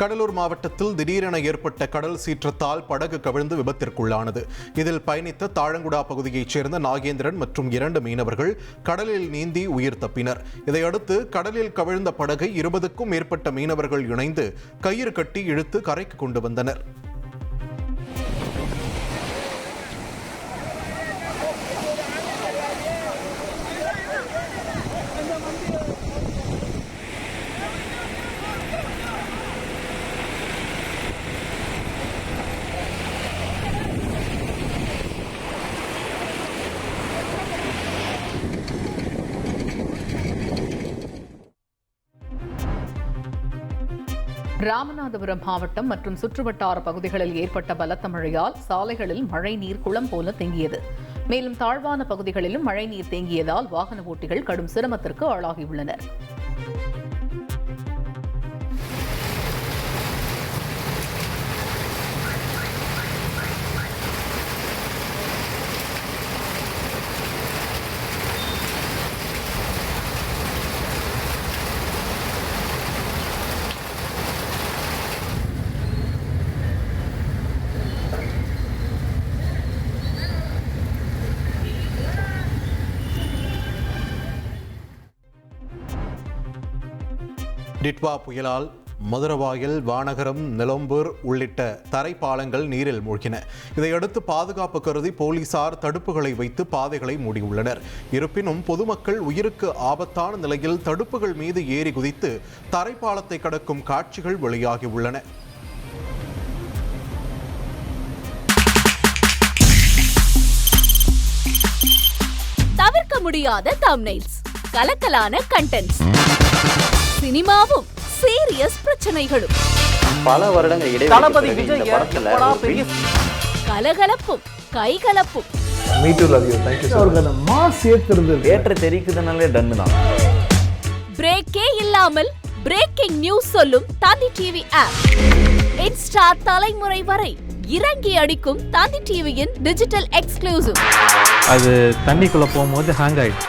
கடலூர் மாவட்டத்தில் திடீரென ஏற்பட்ட கடல் சீற்றத்தால் படகு கவிழ்ந்து விபத்திற்குள்ளானது. இதில் பயணித்த தாழங்குடா பகுதியைச் சேர்ந்த நாகேந்திரன் மற்றும் இரண்டு மீனவர்கள் கடலில் நீந்தி உயிர் தப்பினர். இதையடுத்து கடலில் கவிழ்ந்த படகை இருபதுக்கும் மேற்பட்ட மீனவர்கள் இணைந்து கயிறு கட்டி இழுத்து கரைக்கு கொண்டு வந்தனர். ராமநாதபுரம் மாவட்டம் மற்றும் சுற்றுவட்டார பகுதிகளில் ஏற்பட்ட பலத்த மழையால் சாலைகளில் மழைநீர் குளம் போல தேங்கியது. மேலும் தாழ்வான பகுதிகளிலும் மழைநீர் தேங்கியதால் வாகன ஓட்டிகள் கடும் சிரமத்திற்கு ஆளாகியுள்ளனர். டிட்வா புயலால் மதுரவாயில் வானகரம் நிலம்பூர் உள்ளிட்ட தரைப்பாலங்கள் நீரில் மூழ்கின. இதையடுத்து பாதுகாப்பு கருதி போலீசார் தடுப்புகளை வைத்து பாதைகளை மூடியுள்ளனர். இருப்பினும் பொதுமக்கள் உயிருக்கு ஆபத்தான நிலையில் தடுப்புகள் மீது ஏறி குதித்து தரைப்பாலத்தை கடக்கும் காட்சிகள் வெளியாகியுள்ளன. தவிர்க்க முடியாத தம்னைல்ஸ் கலக்கலான கண்டென்ட்ஸ் சினிமாவும் சீரியஸ் பிரச்சனைகளும். பல வருடங்கள் இடைவெளி கலகலப்பும் கைகலப்பும். பிரேக்கே இல்லாமல் பிரேக்கிங் நியூஸ் சொல்லும் தந்தி டிவி ஆப் இன்ஸ்டா தலைமுறை வரை இறங்கி அடிக்கும் தந்தி டிவியின் டிஜிட்டல் எக்ஸ்க்ளூசிவ் அது தண்ணிக்குள்ள போகும்போது ஹேங் ஆயிடுச்சு